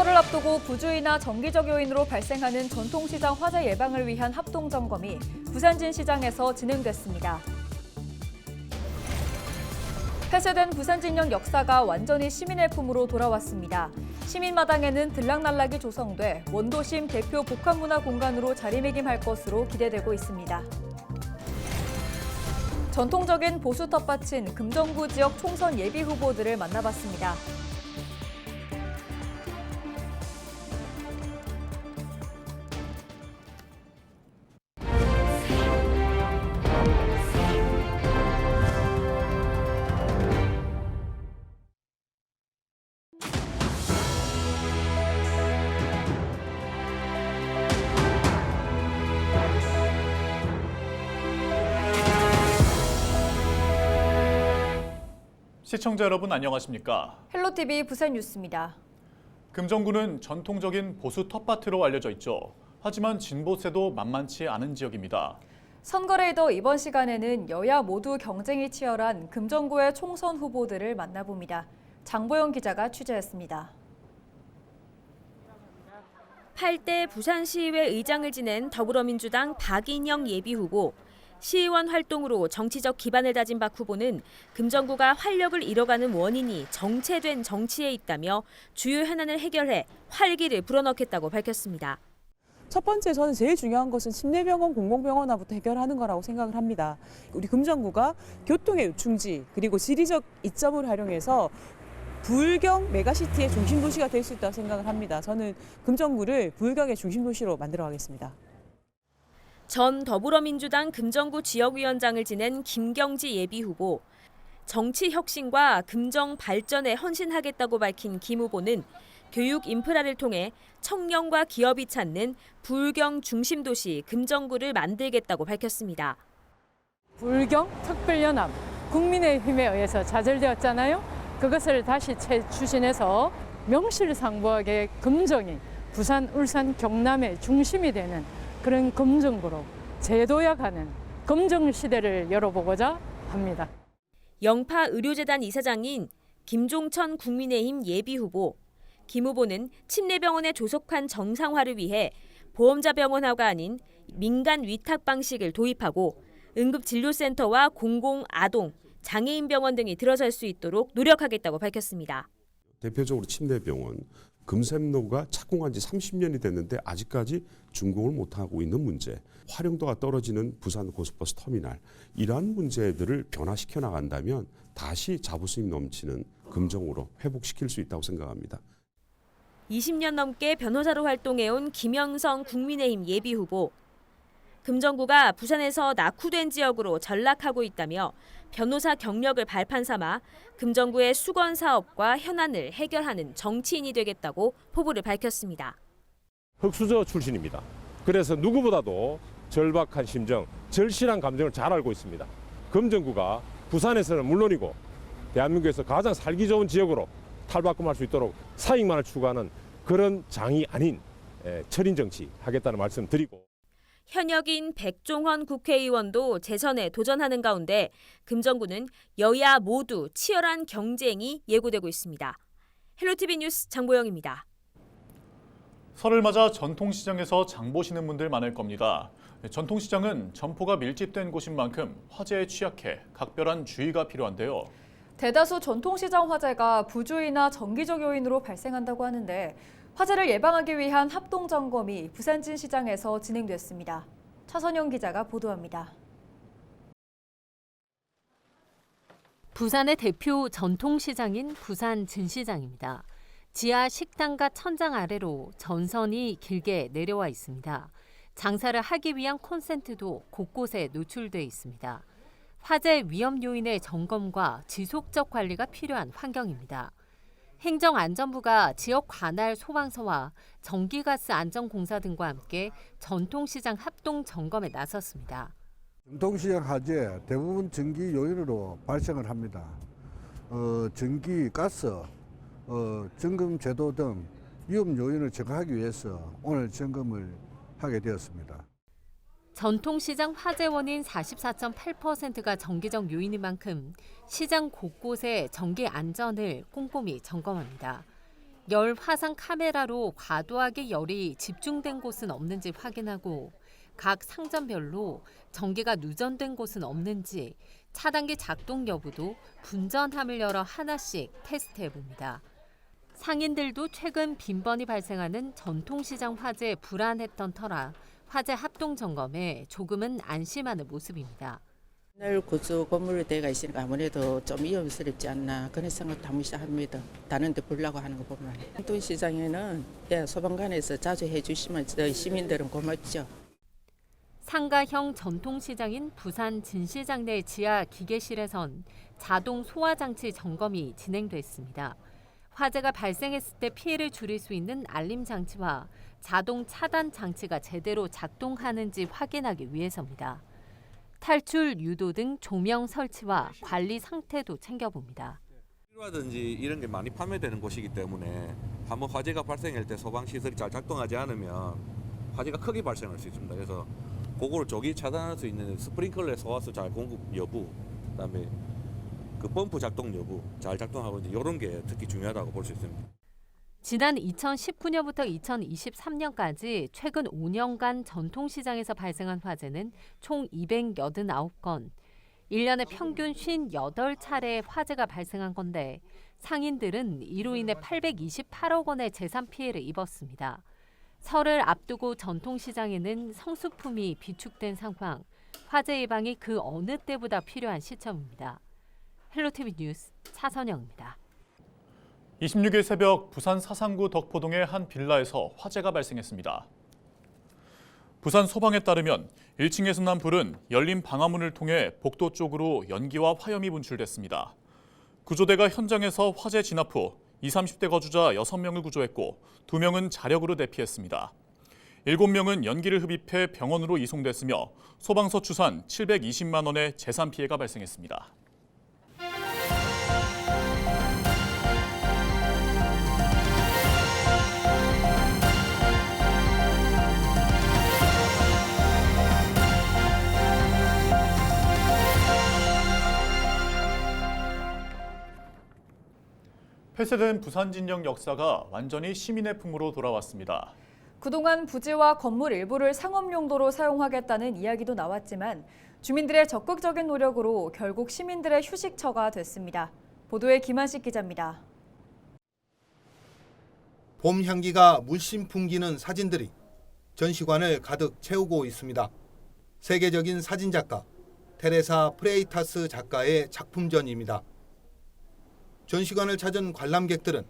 설을 앞두고 부주의나 정기적 요인으로 발생하는 전통시장 화재 예방을 위한 합동점검이 부산진 시장에서 진행됐습니다. 폐쇄된 부산진역 역사가 완전히 시민의 품으로 돌아왔습니다. 시민마당에는 들락날락이 조성돼 원도심 대표 복합문화 공간으로 자리매김할 것으로 기대되고 있습니다. 전통적인 보수 텃밭인 금정구 지역 총선 예비 후보들을 만나봤습니다. 시청자 여러분 안녕하십니까? 헬로티비 부산 뉴스입니다. 금정구는 전통적인 보수 텃밭으로 알려져 있죠. 하지만 진보세도 만만치 않은 지역입니다. 선거레이더 이번 시간에는 여야 모두 경쟁이 치열한 금정구의 총선 후보들을 만나봅니다. 장보영 기자가 취재했습니다. 8대 부산시의회 의장을 지낸 더불어민주당 박인영 예비후보, 시의원 활동으로 정치적 기반을 다진 박 후보는 금정구가 활력을 잃어가는 원인이 정체된 정치에 있다며 주요 현안을 해결해 활기를 불어넣겠다고 밝혔습니다. 첫 번째 저는 제일 중요한 것은 침례병원, 공공병원화부터 해결하는 거라고 생각을 합니다. 우리 금정구가 교통의 요충지 그리고 지리적 이점을 활용해서 불경 메가시티의 중심 도시가 될 수 있다고 생각을 합니다. 저는 금정구를 불경의 중심 도시로 만들어 가겠습니다. 전 더불어민주당 금정구 지역위원장을 지낸 김경지 예비후보, 정치 혁신과 금정 발전에 헌신하겠다고 밝힌 김 후보는 교육 인프라를 통해 청년과 기업이 찾는 불경 중심 도시 금정구를 만들겠다고 밝혔습니다. 불경 특별연합 국민의힘에 의해서 좌절되었잖아요. 그것을 다시 재추진해서 명실상부하게 금정이 부산, 울산, 경남의 중심이 되는 그런 금정구로 재도약하는 금정 시대를 열어보고자 합니다. 영파 의료재단 이사장인 김종천 국민의힘 예비후보, 김 후보는 침례병원의 조속한 정상화를 위해 보험자 병원화가 아닌 민간 위탁 방식을 도입하고 응급진료센터와 공공 아동, 장애인 병원 등이 들어설 수 있도록 노력하겠다고 밝혔습니다. 대표적으로 침대병원 금샘로가 착공한 지 30년이 됐는데 아직까지 준공을 못하고 있는 문제 활용도가 떨어지는 부산 고속버스 터미널 이러한 문제들을 변화시켜 나간다면 다시 자부심이 넘치는 금정으로 회복시킬 수 있다고 생각합니다. 20년 넘게 변호사로 활동해온 김영성 국민의힘 예비후보. 금정구가 부산에서 낙후된 지역으로 전락하고 있다며 변호사 경력을 발판 삼아 금정구의 수건 사업과 현안을 해결하는 정치인이 되겠다고 포부를 밝혔습니다. 흑수저 출신입니다. 그래서 누구보다도 절박한 심정, 절실한 감정을 잘 알고 있습니다. 금정구가 부산에서는 물론이고 대한민국에서 가장 살기 좋은 지역으로 탈바꿈할 수 있도록 사익만을 추구하는 그런 장이 아닌 에, 철인 정치 하겠다는 말씀 드리고 현역인 백종원 국회의원도 재선에 도전하는 가운데 금정구는 여야 모두 치열한 경쟁이 예고되고 있습니다. 헬로티비 뉴스 장보영입니다. 설을 맞아 전통시장에서 장 보시는 분들 많을 겁니다. 전통시장은 점포가 밀집된 곳인 만큼 화재에 취약해 각별한 주의가 필요한데요. 대다수 전통시장 화재가 부주의나 정기적 요인으로 발생한다고 하는데 화재를 예방하기 위한 합동 점검이 부산진 시장에서 진행됐습니다. 차선영 기자가 보도합니다. 부산의 대표 전통시장인 부산 진시장입니다. 지하 식당과 천장 아래로 전선이 길게 내려와 있습니다. 장사를 하기 위한 콘센트도 곳곳에 노출돼 있습니다. 화재 위험 요인의 점검과 지속적 관리가 필요한 환경입니다. 행정안전부가 지역 관할 소방서와 전기가스 안전공사 등과 함께 전통시장 합동 점검에 나섰습니다. 전통시장 화재 대부분 전기 요인으로 발생을 합니다. 어, 전기, 가스, 어, 점검 제도 등 위험 요인을 제거하기 위해서 오늘 점검을 하게 되었습니다. 전통시장 화재 원인 44.8%가 정기적 요인인 만큼 시장 곳곳의 전기 안전을 꼼꼼히 점검합니다. 열 화상 카메라로 과도하게 열이 집중된 곳은 없는지 확인하고 각 상점별로 전기가 누전된 곳은 없는지 차단기 작동 여부도 분전함을 열어 하나씩 테스트해 봅니다. 상인들도 최근 빈번히 발생하는 전통시장 화재에 불안했던 터라 화재 합동 점검에 조금은 안심하는 모습입니다. 늘 구조 되어 있으니까 아무래도 좀 위험스럽지 않나 그런 생각도 한 번씩 합니다. 다른 데 보려고 하는 거 보면. 전통시장에는 예, 소방관에서 자주 해주시면 저희 시민들은 고맙죠. 상가형 전통시장인 부산 진시장 내 지하 기계실에선 자동 소화 장치 점검이 진행됐습니다. 화재가 발생했을 때 피해를 줄일 수 있는 알림 장치와 자동 차단 장치가 제대로 작동하는지 확인하기 위해서입니다. 탈출 유도 등 조명 설치와 관리 상태도 챙겨봅니다. 필요하든지 이런 게 많이 판매되는 곳이기 때문에 한번 화재가 발생할 때 소방 시설이 잘 작동하지 않으면 화재가 크게 발생할 수 있습니다. 그래서 그거를 조기 차단할 수 있는 스프링클러 소화수 잘 공급 여부, 그다음에 그 펌프 작동 여부 잘 작동하고 있는지 이런 게 특히 중요하다고 볼 수 있습니다. 지난 2019년부터 2023년까지 최근 5년간 전통시장에서 발생한 화재는 총 289건, 1년에 평균 58차례의 화재가 발생한 건데 상인들은 이로 인해 828억 원의 재산 피해를 입었습니다. 설을 앞두고 전통시장에는 성수품이 비축된 상황, 화재 예방이 그 어느 때보다 필요한 시점입니다. 헬로티비 뉴스 차선영입니다. 26일 새벽 부산 사상구 덕포동의 한 빌라에서 화재가 발생했습니다. 부산 소방에 따르면 1층에서 난 불은 열린 방화문을 통해 복도 쪽으로 연기와 화염이 분출됐습니다. 구조대가 현장에서 화재 진압 후 20, 30대 거주자 6명을 구조했고 2명은 자력으로 대피했습니다. 7명은 연기를 흡입해 병원으로 이송됐으며 소방서 추산 720만 원의 재산 피해가 발생했습니다. 폐쇄된 부산 진영 역사가 완전히 시민의 품으로 돌아왔습니다. 그동안 부지와 건물 일부를 상업 용도로 사용하겠다는 이야기도 나왔지만 주민들의 적극적인 노력으로 결국 시민들의 휴식처가 됐습니다. 보도에 김한식 기자입니다. 봄 향기가 물씬 풍기는 사진들이 전시관을 가득 채우고 있습니다. 세계적인 사진 작가 테레사 프레이타스 작가의 작품전입니다. 전시관을 찾은 관람객들은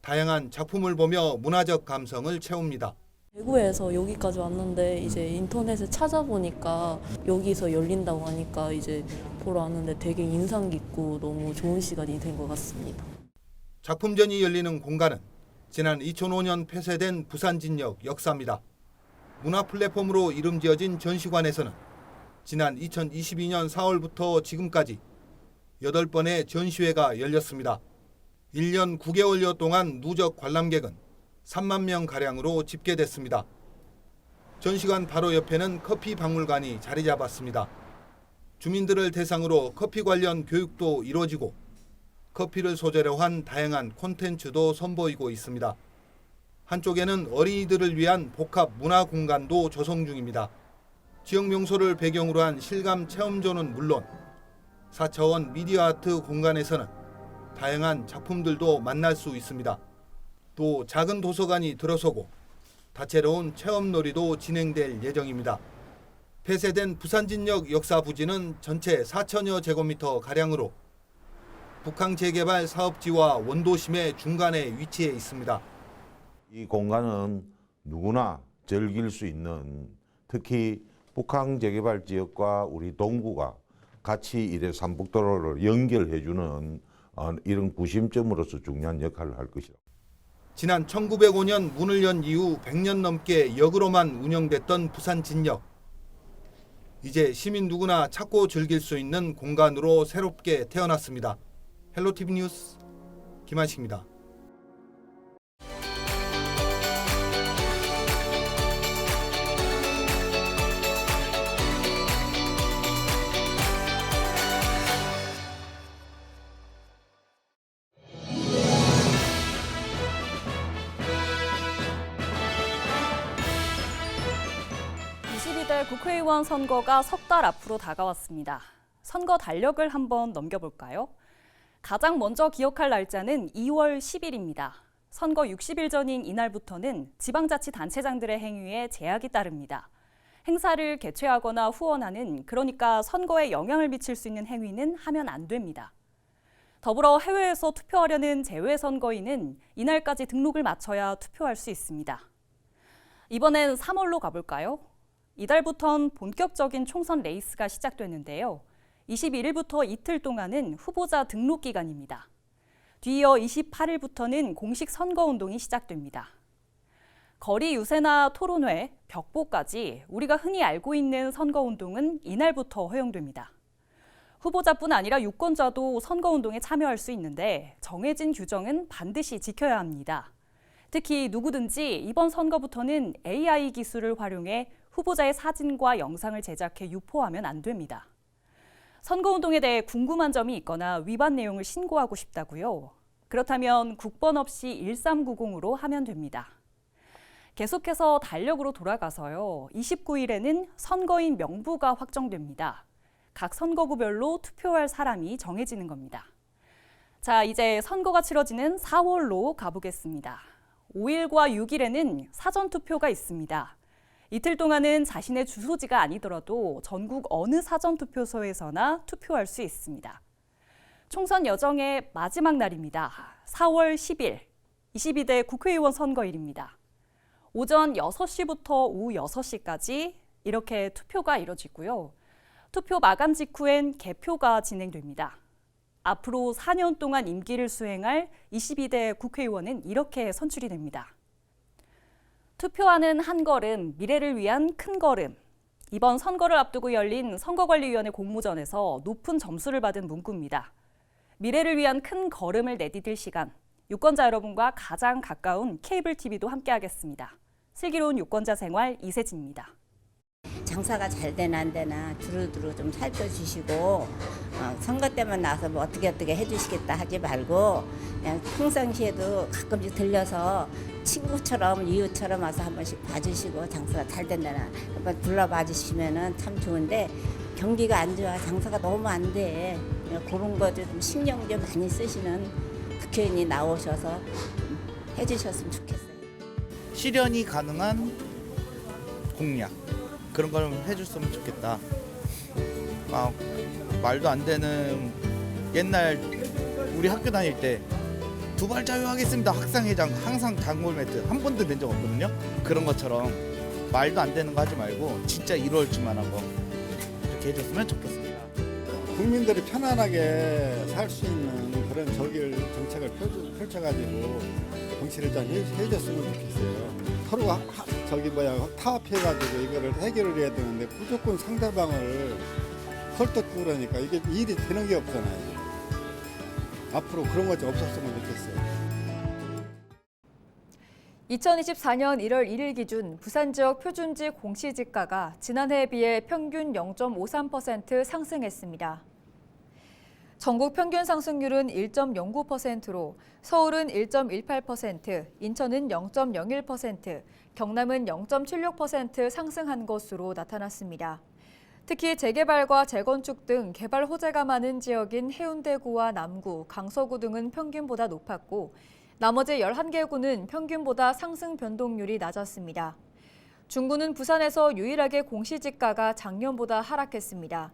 다양한 작품을 보며 문화적 감성을 채웁니다. 대구에서 여기까지 왔는데 이제 인터넷에 찾아보니까 여기서 열린다고 하니까 이제 보러 왔는데 되게 인상 깊고 너무 좋은 시간이 된 것 같습니다. 작품전이 열리는 공간은 지난 2005년 폐쇄된 부산진역 역사입니다. 문화 플랫폼으로 이름 지어진 전시관에서는 지난 2022년 4월부터 지금까지 8번의 전시회가 열렸습니다. 1년 9개월여 동안 누적 관람객은 3만 명 가량으로 집계됐습니다. 전시관 바로 옆에는 커피 박물관이 자리 잡았습니다. 주민들을 대상으로 커피 관련 교육도 이루어지고 커피를 소재로 한 다양한 콘텐츠도 선보이고 있습니다. 한쪽에는 어린이들을 위한 복합 문화 공간도 조성 중입니다. 지역 명소를 배경으로 한 실감 체험존은 물론 4차원 미디어 아트 공간에서는 다양한 작품들도 만날 수 있습니다. 또 작은 도서관이 들어서고 다채로운 체험놀이도 진행될 예정입니다. 폐쇄된 부산진역 역사 부지는 전체 4천여 제곱미터 가량으로 북항 재개발 사업지와 원도심의 중간에 위치해 있습니다. 이 공간은 누구나 즐길 수 있는 특히 북한 재개발 지역과 우리 동구가 같이 이래 삼북도로를 연결해주는 어, 이런 구심점으로서 중요한 역할을 할 것이다. 지난 1905년 문을 연 이후 100년 넘게 역으로만 운영됐던 부산 진역. 이제 시민 누구나 찾고 즐길 수 있는 공간으로 새롭게 태어났습니다. 헬로티비 뉴스 김한식입니다. 국회의원 선거가 석 달 앞으로 다가왔습니다. 선거 달력을 한번 넘겨볼까요? 가장 먼저 기억할 날짜는 2월 10일입니다. 선거 60일 전인 이날부터는 지방자치단체장들의 행위에 제약이 따릅니다. 행사를 개최하거나 후원하는 그러니까 선거에 영향을 미칠 수 있는 행위는 하면 안 됩니다. 더불어 해외에서 투표하려는 재외 선거인은 이날까지 등록을 마쳐야 투표할 수 있습니다. 이번엔 3월로 가볼까요? 이달부턴 본격적인 총선 레이스가 시작되는데요. 21일부터 이틀 동안은 후보자 등록 기간입니다. 뒤이어 28일부터는 공식 선거 운동이 시작됩니다. 거리 유세나 토론회, 벽보까지 우리가 흔히 알고 있는 선거 운동은 이날부터 허용됩니다. 후보자뿐 아니라 유권자도 선거 운동에 참여할 수 있는데 정해진 규정은 반드시 지켜야 합니다. 특히 누구든지 이번 선거부터는 AI 기술을 활용해 후보자의 사진과 영상을 제작해 유포하면 안 됩니다. 선거운동에 대해 궁금한 점이 있거나 위반 내용을 신고하고 싶다고요? 그렇다면 국번 없이 1390으로 하면 됩니다. 계속해서 달력으로 돌아가서요. 29일에는 선거인 명부가 확정됩니다. 각 선거구별로 투표할 사람이 정해지는 겁니다. 자, 이제 선거가 치러지는 4월로 가보겠습니다. 5일과 6일에는 사전투표가 있습니다. 이틀 동안은 자신의 주소지가 아니더라도 전국 어느 사전투표소에서나 투표할 수 있습니다. 총선 여정의 마지막 날입니다. 4월 10일, 22대 국회의원 선거일입니다. 오전 6시부터 오후 6시까지 이렇게 투표가 이뤄지고요. 투표 마감 직후엔 개표가 진행됩니다. 앞으로 4년 동안 임기를 수행할 22대 국회의원은 이렇게 선출이 됩니다. 투표하는 한 걸음, 미래를 위한 큰 걸음. 이번 선거를 앞두고 열린 선거관리위원회 공모전에서 높은 점수를 받은 문구입니다. 미래를 위한 큰 걸음을 내디딜 시간. 유권자 여러분과 가장 가까운 케이블 TV도 함께하겠습니다. 슬기로운 유권자 생활 이세진입니다. 장사가 잘 되나 안 되나 두루두루 좀 살펴주시고 어, 선거 때만 나와서 뭐 어떻게 어떻게 해주시겠다 하지 말고 그냥 평상시에도 가끔씩 들려서 친구처럼 이웃처럼 와서 한 번씩 봐주시고 장사가 잘 된다나 한번 둘러봐 주시면은 참 좋은데 경기가 안 좋아 장사가 너무 안 돼. 그런 거좀 신경 좀 많이 쓰시는 국회의원이 나오셔서 해주셨으면 좋겠어요. 실현이 가능한 공약 그런 걸 해줬으면 좋겠다. 막 말도 안 되는 옛날 우리 학교 다닐 때 두발 자유하겠습니다 학상회장 항상 단골 멘트 한 번도 낸 적 없거든요. 그런 것처럼 말도 안 되는 거 하지 말고 진짜 이루어질 줄만한 거 이렇게 해줬으면 좋겠습니다. 국민들이 편안하게 살 수 있는 그런 저길 정책을 펼쳐, 가지고 정치를 좀 해, 해줬으면 좋겠어요. 서로 하, 하, 저기 뭐야 타협해가지고 이거를 해결을 해야 되는데 무조건 상대방을 헐떡고 그러니까 이게 일이 되는 게 없잖아요. 앞으로 그런 것좀 없었으면 좋겠어요. 2024년 1월 1일 기준 부산 지역 표준지 공시지가가 지난해에 비해 평균 0.53% 상승했습니다. 전국 평균 상승률은 1.09%로 서울은 1.18%, 인천은 0.01%, 경남은 0.76% 상승한 것으로 나타났습니다. 특히 재개발과 재건축 등 개발 호재가 많은 지역인 해운대구와 남구, 강서구 등은 평균보다 높았고 나머지 11개 구는 평균보다 상승 변동률이 낮았습니다. 중구는 부산에서 유일하게 공시지가가 작년보다 하락했습니다.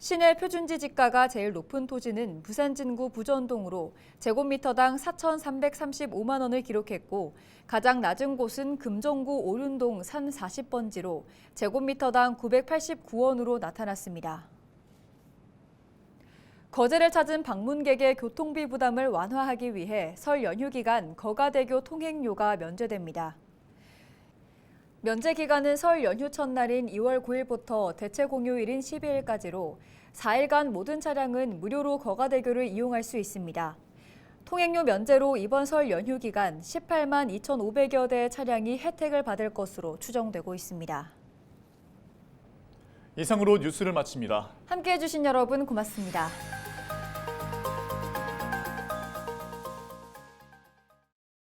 시내 표준지 지가가 제일 높은 토지는 부산 진구 부전동으로 제곱미터당 4,335만 원을 기록했고 가장 낮은 곳은 금정구 오륜동 산 40번지로 제곱미터당 989원으로 나타났습니다. 거제를 찾은 방문객의 교통비 부담을 완화하기 위해 설 연휴 기간 거가대교 통행료가 면제됩니다. 면제 기간은 설 연휴 첫날인 2월 9일부터 대체 공휴일인 12일까지로 4일간 모든 차량은 무료로 거가대교를 이용할 수 있습니다. 통행료 면제로 이번 설 연휴 기간 18만 2,500여 대의 차량이 혜택을 받을 것으로 추정되고 있습니다. 이상으로 뉴스를 마칩니다. 함께해 주신 여러분 고맙습니다.